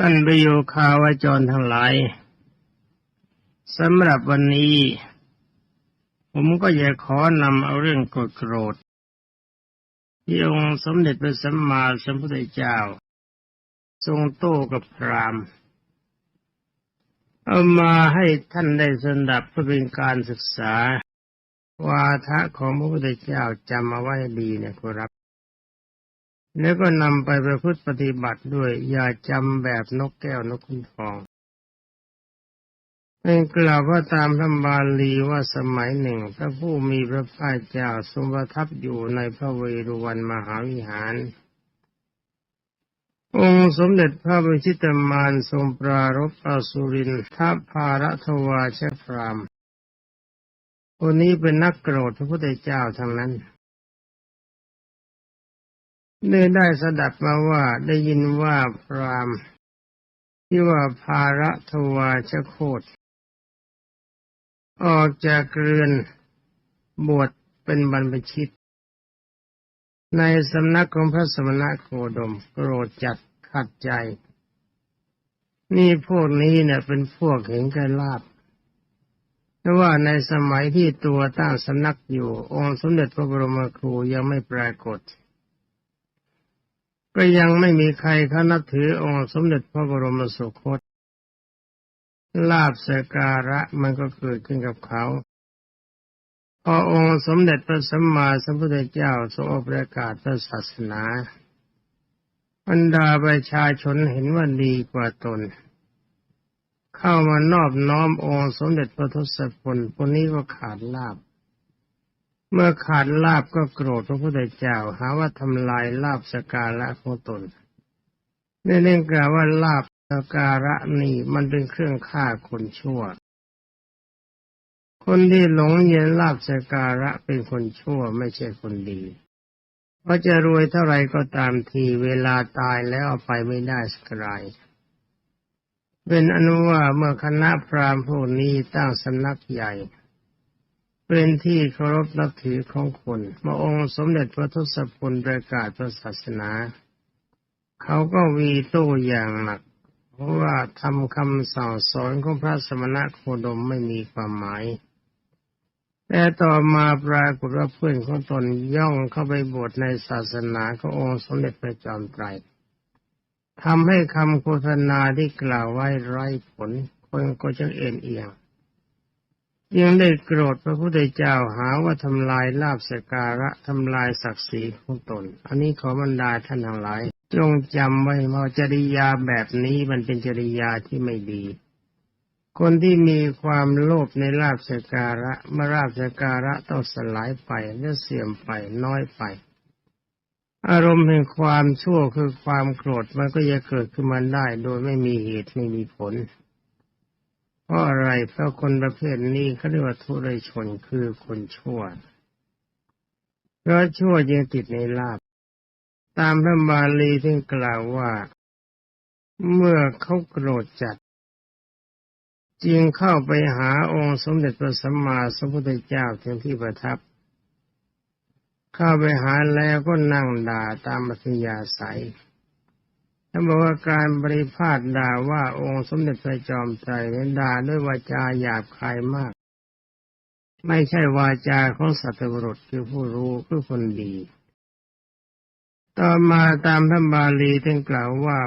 ท่านประโยคาวาจรทั้งหลายสำหรับวันนี้ ผมก็จะขอนำเอาเรื่องโกรธโกรธที่องค์สมเด็จพระสัมมาสัมพุทธเจ้า ทรงโต้กับพรามเอามาให้ท่านได้สดับเพื่อเป็นการศึกษา วาทะของพระพุทธเจ้าจำเอาไว้ดีนะครับ แล้วก็นำไปประพฤติปฏิบัติด้วย อย่าจำแบบนกแก้วนกขุนทองเป็นกล่าวว่าตามพระบาลีว่าสมัยหนึ่งพระผู้มีพระภาคเจ้าทรงประทับอยู่ในพระเวรุวันมหาวิหาร องค์สมเด็จพระบรมชิตมารทรงปรารภอสุรินทัพพารทวาชพรามคนนี้เป็นนักโกรธพระพุทธเจ้าทั้งนั้น เนื่อได้สดับมาว่าได้ยินว่าพรามที่ว่าภาระทวาชโคตออกจากเรือนบวชเป็นบรรพชิต ในสำนักของพระสมณะโคดมโกรธจัดขัดใจ นี่พวกนี้เนี่ยเป็นพวกเห็นแก่ลาบเพราะว่าในสมัยที่ตัวตั้งสำนักอยู่ องค์สมเด็จพระบรมครูยังไม่ปรากฏ ก็ยังไม่มีใครเขานับถือองค์สมเด็จพระบรมสุคตลาบสการะมันก็เกิดขึ้นกับเขาพอองค์สมเด็จพระสัมมาสัมพุทธเจ้าทรงประกาศพระศาสนาบรรดาประชาชนเห็นว่าดีกว่าตน เข้ามานอบน้อมองค์สมเด็จพระทศพลพวกนี้ก็ขาดลาบ เมื่อขาดลาบก็โกรธพระพุทธเจ้า หาว่าทำลายลาบสการะของตนเนื่องกล่าวว่าลาบสการะนี่มันเป็นเครื่องฆ่าคนชั่ว คนที่หลงเย็นลาบสการะเป็นคนชั่วไม่ใช่คนดีเพราะจะรวยเท่าไรก็ตามทีเวลาตายแล้วเอาไปไม่ได้สักไรเป็นอนุว่าเมื่อคณะพราหมณ์พวกนี้ตั้งสำนักใหญ่ เป็นที่เคารพนับถือของคนเมื่อองค์สมเด็จพระทศพลประกาศพระศาสนา เขาก็วีโต้อย่างหนัก เพราะว่าทำคำสั่งสอนของพระสมณะโคดมไม่มีความหมาย แต่ต่อมาปรากฏว่าเพื่อนของตนย่องเข้าไปบวชในศาสนาขององค์สมเด็จพระจอมไตรทำให้คำโฆษณาที่กล่าวไว้ไร้ผล คนก็จะเอ็นเอียง ยังได้โกรธพระพุทธเจ้าหาว่าทำลายลาบสการะทำลายศักดิ์ศรีของตน อันนี้ขอบรรดาท่านทั้งหลาย จงจำไว้ว่าจริยาแบบนี้มันเป็นจริยาที่ไม่ดี คนที่มีความโลภในลาบสการะเมื่อลาบสการะต้องสลายไปและเสื่อมไปน้อยไป อารมณ์แห่งความชั่วคือความโกรธมันก็จะเกิดขึ้นมาได้ โดยไม่มีเหตุไม่มีผล เพราะอะไรเพราะคนประเภทนี้เขาเรียกว่าทุเรชนคือคนชั่วเพราะชั่วยังติดในลาบ ตามพระบาลีที่กล่าวว่า เมื่อเขาโกรธจัด จึงเข้าไปหาองค์สมเด็จพระสัมมาสัมพุทธเจ้าถึงที่ประทับ เข้าไปหาแล้วก็นั่งด่าตามมัธยาศัย ท่านบอกว่าการบริพาทด่าว่าองค์สมเด็จพระจอมไตรนั้นด่าด้วยวาจาหยาบคายมาก ไม่ใช่วาจาของสัตว์บุรุษคือผู้รู้คือคนดี ต่อมาตามพระบาลีท่านกล่าวว่า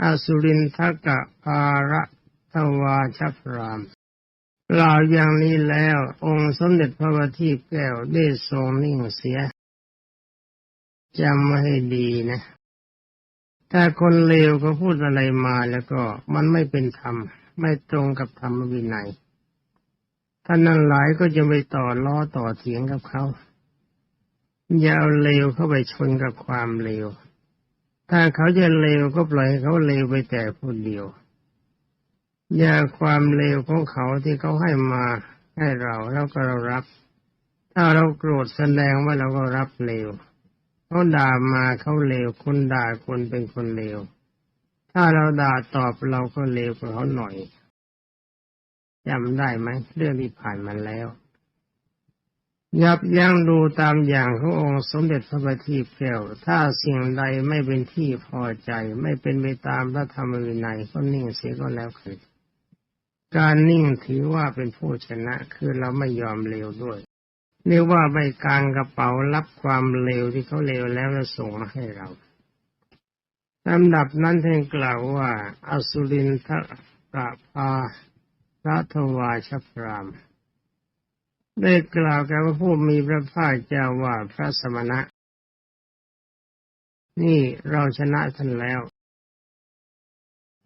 อาสุรินทกะภาระทวาชพรามกล่าวอย่างนี้แล้วองค์สมเด็จพระบัณฑิตแก้วได้ทรงนิ่งเสียจำมาให้ดีนะ ถ้าคนเลวเขาพูดอะไรมาแล้วก็มันไม่เป็นธรรม ไม่ตรงกับธรรมวินัยท่านนั้นหลายก็จะไปต่อล้อต่อเถียงกับเขาอย่าเอาเลวเข้าไปชนกับความเลว ถ้าเขาจะเลวก็ปล่อยเขาเลวไปแต่ผู้เดียว อย่าความเลวของเขาที่เขาให้มาให้เราแล้วก็เรารับ ถ้าเราโกรธแสดงว่าเราก็รับเลว เขาด่ามาเขาเลวคนด่าคนเป็นคนเลวถ้าเราด่าตอบเราก็เลวกว่าเขาหน่อยจำได้ไหมเรื่องที่ผ่านมาแล้ว ยับยั้งดูตามอย่างขององค์สมเด็จพระบัณฑิตแก้วถ้าสิ่งใดไม่เป็นที่พอใจ ไม่เป็นไปตามพระธรรมวินัยก็นิ่งเสียก็แล้วกันการนิ่งถือว่าเป็นผู้ชนะคือเราไม่ยอมเลวด้วย เรียกว่าไม่กางกระเป๋ารับความเลวที่เขาเลวแล้วแล้วส่งมาให้เราลำดับนั้นท่านกล่าวว่าอสุรินทรภาพระทวาชพรามได้กล่าวแก่ว่าผู้มีพระภาคเจ้าว่าพระสมณะ นี่เราชนะท่านแล้ว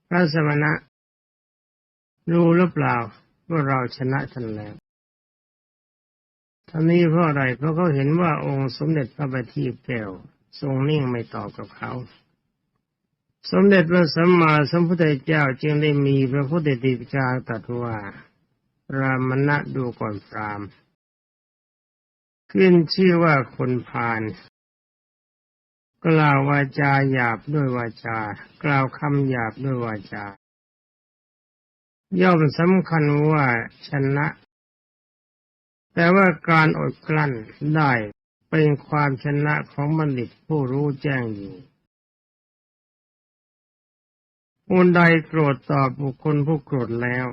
พระสมณะ รู้หรือเปล่าว่าเราชนะท่านแล้ว ท่านี้เพราะอะไรเพราะเขาเห็นว่าองค์สมเด็จพระบัณฑิตแก้วทรงนิ่งไม่ตอบกับเขา สมเด็จพระสัมมาสัมพุทธเจ้าจึงได้มีพระพุทธติจาตรัสว่ารามณะดูก่อนพรามขึ้นชื่อว่าคนพาลกล่าววาจาหยาบด้วยวาจา กล่าวคำหยาบด้วยวาจา ย่อมสำคัญว่าชนะ แต่ว่าการอดกลั้นได้เป็นความชนะของบัณฑิตผู้รู้แจ้งอยู่ผู้ใดโกรธตอบบุคคลผู้โกรธแล้ว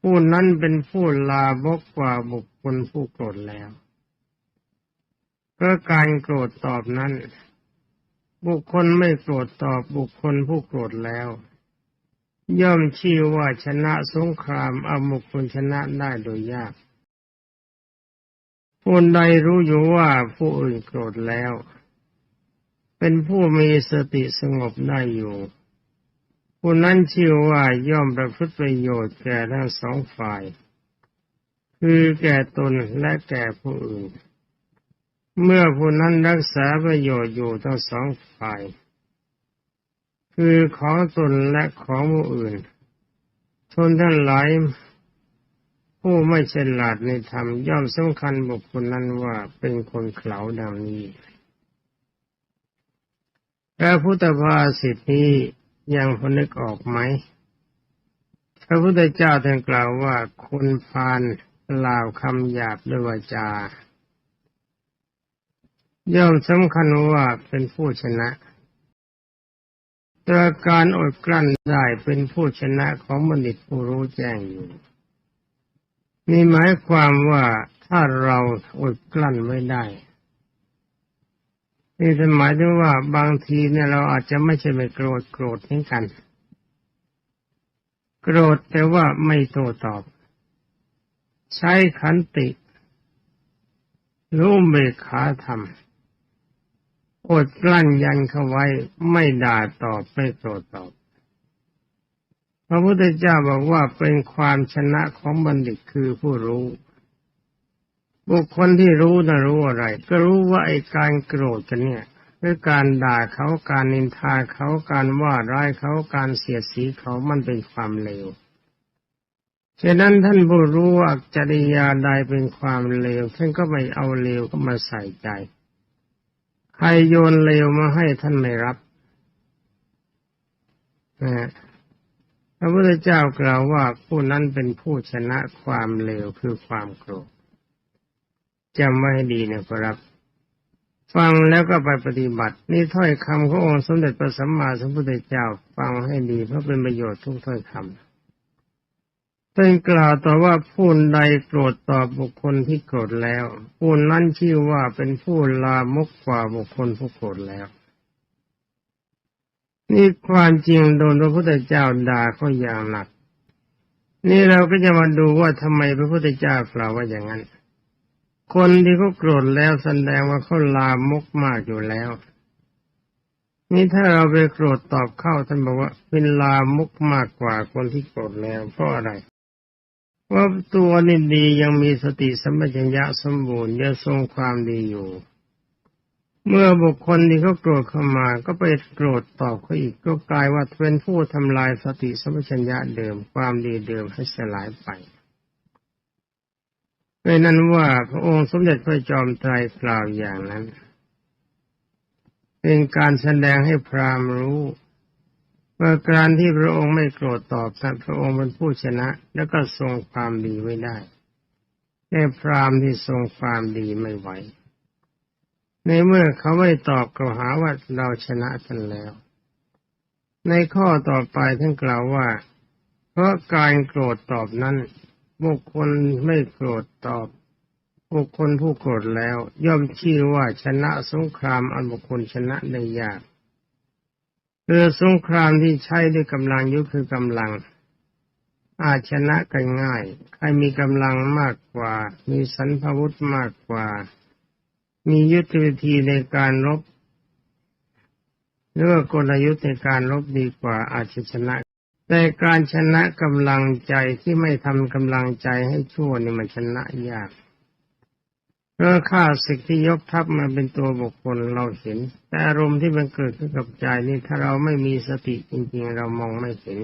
ผู้นั้นเป็นผู้ลาบกกว่าบุคคลผู้โกรธแล้วเพราะการโกรธตอบนั้น บุคคลไม่โกรธตอบบุคคลผู้โกรธแล้ว ย่อมชื่อว่าชนะสงครามเอาบุคคลชนะได้โดยยาก ผู้ใดรู้อยู่ว่าผู้อื่นโกรธแล้ว เป็นผู้มีสติสงบได้อยู่ ผู้นั้นชื่อว่าย่อมประพฤติประโยชน์แก่ทั้งสองฝ่าย คือแก่ตนและแก่ผู้อื่น เมื่อผู้นั้นรักษาประโยชน์อยู่ทั้งสองฝ่าย คือของตนและของผู้อื่นชนท่านหลาย ผู้ไม่ฉลาดในธรรมย่อมสำคัญบุคคลนั้นว่าเป็นคนเขลาดังนี้พระพุทธภาษิตนี้ยังพนึกออกไหม พระพุทธเจ้าท่านกล่าวว่าคุณพานกล่าวคำหยาบด้วยวาจา ย่อมสำคัญว่าเป็นผู้ชนะแตราการอดกลั้นได้เป็นผู้ชนะของบัณฑิตผู้รู้แจ้งอยู่ นี่หมายความว่าถ้าเราอดกลั้นไม่ได้นี่หมายถึงว่าบางทีเนี่ยเราอาจจะไม่ใช่ไปโกรธโกรธเหมือนกัน โกรธแต่ว่าไม่โต้ตอบ ใช้ขันติรู้เบกขาธรรมอดกลั้นยันเข้าไว้ไม่ด่าตอบไม่โต้ตอบ พระพุทธเจ้าบอกว่าเป็นความชนะของบัณฑิตคือผู้รู้ บุคคลที่รู้นะรู้อะไร ก็รู้ว่าไอ้การโกรธกันเนี่ยคือการด่าเขาการนินทาเขาการว่าร้ายเขาการเสียดสีเขามันเป็นความเลวฉะนั้นท่านผู้รู้ว่าจริยาใดเป็นความเลวท่านก็ไม่เอาเลวก็มาใส่ใจ ใครโยนเลวมาให้ท่านไม่รับนะ พระพุทธเจ้ากล่าวว่าผู้นั้นเป็นผู้ชนะความเลวคือความโกรธจำไว้ให้ดีนะครับ ฟังแล้วก็ไปปฏิบัติ นี่ถ้อยคำขององค์สมเด็จพระสัมมาสัมพุทธเจ้าฟังให้ดีเพราะเป็นประโยชน์ทุกถ้อยคำเป็นกล่าวต่อว่าผู้ใดโกรธตอบบุคคลที่โกรธแล้ว ผู้นั้นชื่อว่าเป็นผู้ลามกกว่าบุคคลผู้โกรธแล้ว นี่ความจริงโดนพระพุทธเจ้าด่าเขาอย่างหนัก นี่เราก็จะมาดูว่าทำไมพระพุทธเจ้ากล่าวว่าอย่างนั้น คนที่เขาโกรธแล้วแสดงว่าเขาลามกมากอยู่แล้ว นี่ถ้าเราไปโกรธตอบเข้าท่านบอกว่า เป็นลามกมากกว่าคนที่โกรธแล้วเพราะอะไรว่าตัวนี่ดียังมีสติสัมปชัญญะสมบูรณ์ยังทรงความดีอยู่ เมื่อบุคคลที่เขาโกรธเข้ามา ก็ไปโกรธตอบเขาอีกก็กลายว่าเป็นผู้ทำลายสติสัมปชัญญะเดิมความดีเดิมให้สลายไปเพราะนั้นว่าพระองค์สมเด็จพระจอมไตรกล่าวอย่างนั้น เป็นการแสดงให้พรามรู้ว่าการที่พระองค์ไม่โกรธตอบท่านพระองค์เป็นผู้ชนะ แล้วก็ทรงความดีไว้ได้ในพราหมณ์ที่ทรงความดีไม่ไหว ในเมื่อเขาไม่ตอบกล่าวหาว่าเราชนะท่านแล้ว ในข้อต่อไปท่านกล่าวว่า เพราะการโกรธตอบนั้น บุคคลไม่โกรธตอบ บุคคลผู้โกรธแล้ว ย่อมชื่อว่าชนะสงครามอันบุคคลชนะได้ยากเรือสงครามที่ใช้ด้วยกำลังยุทธคือกำลัง อาจชนะกันง่าย ใครมีกำลังมากกว่า มีสันพวุธมากกว่า มียุทธวิธีในการรบหรือว่ากลยุทธ์ในการรบดีกว่าอาจจะชนะ แต่การชนะกำลังใจที่ไม่ทำกำลังใจให้ชั่วนี่มันชนะยากเพราะข้าศึกที่ยกทัพมาเป็นตัวบุคคลเราเห็น แต่อารมณ์ที่มันเกิดขึ้นกับใจนี่ถ้าเราไม่มีสติจริงๆ เรามองไม่เห็น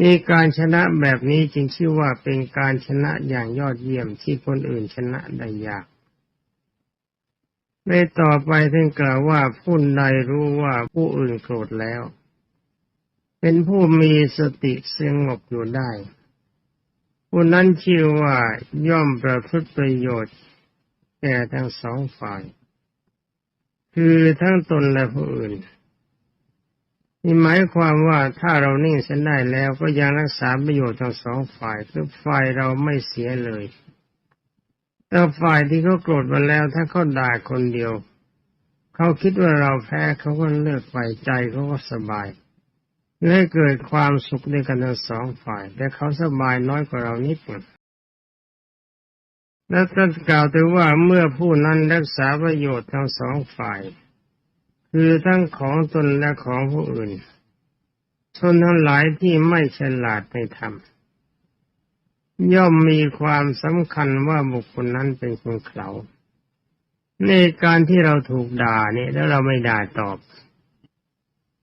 นี่การชนะแบบนี้จึงชื่อว่าเป็นการชนะอย่างยอดเยี่ยมที่คนอื่นชนะได้ยาก ในต่อไปท่านกล่าวว่าผู้ใดรู้ว่าผู้อื่นโกรธแล้ว เป็นผู้มีสติสงบอยู่ได้ผู้นั้นชื่อว่าย่อมประพฤติประโยชน์แก่ทั้งสองฝ่าย คือทั้งตนและผู้อื่นนี่หมายความว่าถ้าเรานิ่งเส้นได้แล้วก็ยังรักษาประโยชน์ทั้งสองฝ่ายคือฝ่ายเราไม่เสียเลย แต่ฝ่ายที่เขาโกรธมาแล้ว ถ้าเขาด่าคนเดียว เขาคิดว่าเราแพ้เขาก็เลิกไปใจเขาก็สบายและเกิดความสุขด้วยกันทั้งสองฝ่าย แต่เขาสบายน้อยกว่าเรานิดหนึ่งและท่านกล่าวถึงว่าเมื่อผู้นั้นรักษาประโยชน์ทั้งสองฝ่าย คือทั้งของตนและของผู้อื่นชนทั้งหลายที่ไม่ฉลาดในธรรม ย่อมมีความสำคัญว่าบุคคลนั้นเป็นคนเขาในการที่เราถูกด่าเนี่ยแล้วเราไม่ด่าตอบ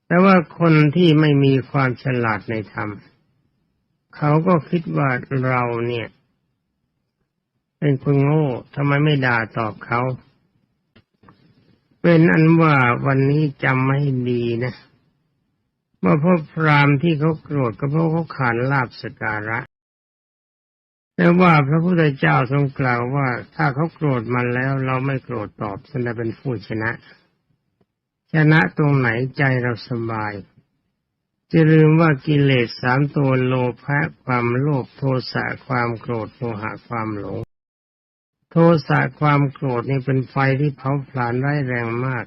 แต่ว่าคนที่ไม่มีความฉลาดในธรรม เขาก็คิดว่าเราเนี่ย เป็นคนโง่ทำไมไม่ด่าตอบเขา เป็นอันว่าวันนี้จำไม่ดีนะว่าพวกพรามที่เขาโกรธก็เพราะเขาขานลาบสการะ แต่ว่าพระพุทธเจ้าทรงกล่าวว่าถ้าเขาโกรธมันแล้ว เราไม่โกรธตอบฉันจะเป็นผู้ชนะ ชนะตรงไหนใจเราสบายจะลืมว่ากิเลสสามตัวโลภะความโลภโทสะความโกรธโมหะความหลง โทสะความโกรธนี่เป็นไฟที่เผาผลาญร้ายแรงมาก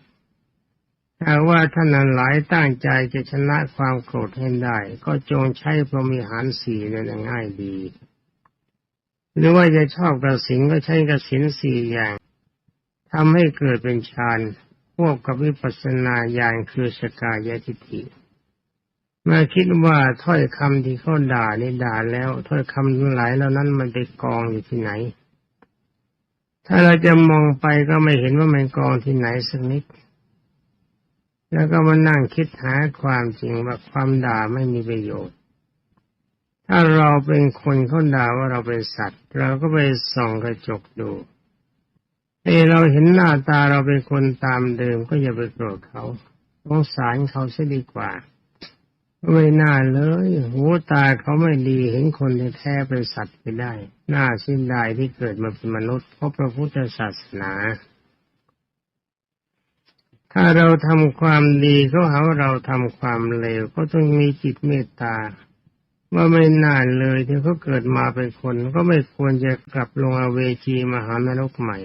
ถ้าว่าท่านนั้นหลายตั้งใจจะชนะความโกรธให้ได้ ก็จงใช้พรหมิหารสี่นั่นง่ายดี หรือว่าจะชอบกระสินก็ใช้กระสินสี่อย่างทำให้เกิดเป็นฌานควบกับวิปัสสนาญาณคือสกายทิฏฐิเมื่อคิดว่าถ้อยคำที่เขาด่านี่ด่าแล้วถ้อยคำทั้งหลายเหล่านั้นมันไปกองอยู่ที่ไหน ถ้าเราจะมองไปก็ไม่เห็นว่ามันกองที่ไหนสักนิด แล้วก็มานั่งคิดหาความจริงว่าความด่าไม่มีประโยชน์ ถ้าเราเป็นคนเขาด่าว่าเราเป็นสัตว์ เราก็ไปส่องกระจกดูเออเราเห็นหน้าตาเราเป็นคนตามเดิมก็อย่าไปโกรธเขาสงสารเขาเสียดีกว่าไม่น่าเลยหูตาเขาไม่ดีเห็นคนแท้ๆเป็นสัตว์ไปได้น่าสิ้นได้ที่เกิดมาเป็นมนุษย์ เพราะพระพุทธศาสนา ถ้าเราทำความดีเขาหาว่าเราทำความเลวก็ต้องมีจิตเมตตา ว่าไม่น่าเลยที่เขาเกิดมาเป็นคนก็ไม่ควรจะกลับลงอเวจีมหานรกใหม่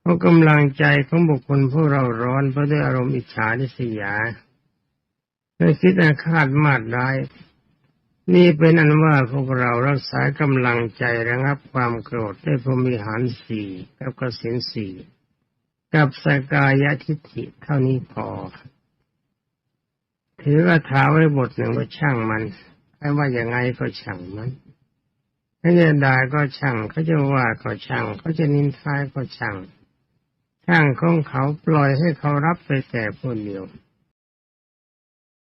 เพราะกำลังใจของบุคคลพวกเราร้อนเพราะด้วยอารมณ์อิจฉาริษยาไม่คิดอาฆาตมาดร้าย นี่เป็นอันว่าพวกเรารักษากำลังใจระงับความโกรธได้พรมิหารสี่กับกสินสี่กับสกายทิฏฐิเท่านี้พอ ถือกระถาไว้บทหนึ่งว่าช่างมัน ไม่ว่าอย่างไงก็ช่างมันเขาจะด่าก็ช่างเขาจะว่าก็ช่างเขาจะนินทาก็ช่างช่างของเขาปล่อยให้เขารับไปแต่ผู้เดียว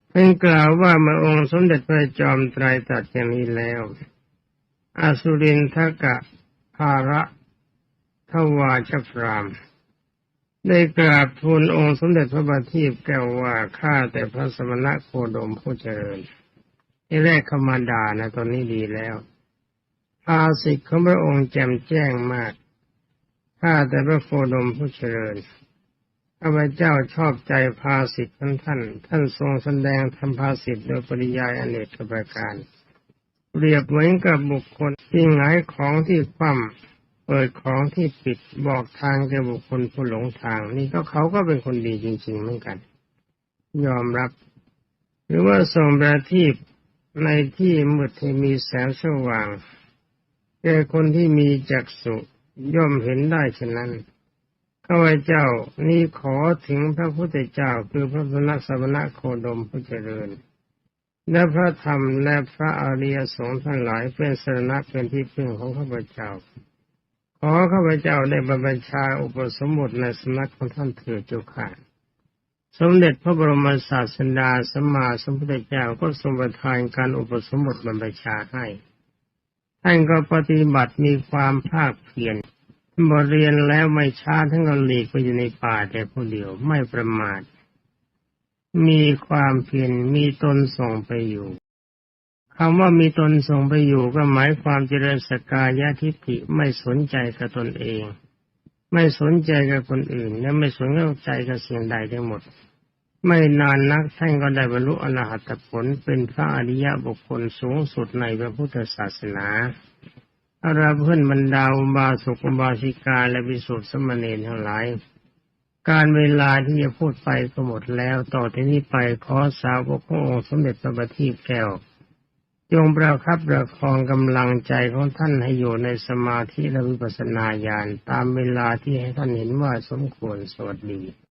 เป็นกล่าวว่าเมื่อองค์สมเด็จพระจอมไตรตรัสอย่างนี้แล้วอสุรินทกะภาระทวาชพรามได้กราบทูลองค์สมเด็จพระบาทีพแก้วว่าข้าแต่พระสมณะโคดมผู้เจริญ ที่แรกเขามาด่านะตอนนี้ดีแล้วภาสิทธิ์ของพระองค์แจ่มแจ้งมาก ข้าแต่พระโคดมผู้เจริญข้าพเจ้าชอบใจภาสิทธิ์ของท่าน ท่านทรงแสดงธรรมภาสิทธิ์โดยปริยายอเนกประการ เปรียบเหมือนกับบุคคลที่หงายของที่คว่ำเปิดของที่ปิดบอกทางแก่บุคคลผู้หลงทาง นี่ก็เขาก็เป็นคนดีจริงๆเหมือนกัน ยอมรับ หรือว่าทรงประทีป ในที่มืดให้มีแสงสว่างแก่คนที่มีจักษุย่อมเห็นได้ฉะนั้นข้าพเจ้านี่ขอถึงพระพุทธเจ้าคือพระพระสวนะโคดมผู้เจริญ และพระธรรมและพระอริยสงฆ์ทั้งหลายเป็นสรณะเป็นที่พึ่งของข้าพเจ้า ขอข้าพเจ้าได้บรรพชาอุปสมบทในสำนักของท่านเถิดเจ้าค่ะ สมเด็จพระบรมศาสดาสัมมาสัมพุทธเจ้าก็ทรงประทานการอุปสมบทบรรพชาให้ ท่านก็ปฏิบัติมีความภาคเพียรบทเรียนแล้วไม่ช้าทั้งก็หลีกไปอยู่ในป่าแต่ผู้เดียวไม่ประมาท มีความเพียรมีตนส่งไปอยู่คำว่ามีตนส่งไปอยู่ก็หมายความเจริญสกายะทิฏฐิไม่สนใจกับตนเอง ไม่สนใจกับคนอื่น และไม่สนใจกับสิ่งใดทั้งหมด ไม่นานนักท่านก็ได้บรรลุอรหัตผลเป็นพระอริยบุคคลสูงสุดในพระพุทธศาสนาอาราเพื่อนบรรดาอุบาสกอุบาสิกาและวิสุทธิสมณีทั้งหลาย การเวลาที่จะพูดไปก็หมดแล้วต่อที่นี้ไปขอสาวกขององค์สมเด็จพระบัณฑิตแก้ว จงประคับประคองกำลังใจของท่านให้อยู่ในสมาธิและวิปัสสนาญาณตามเวลาที่ให้ท่านเห็นว่าสมควรสวัสดี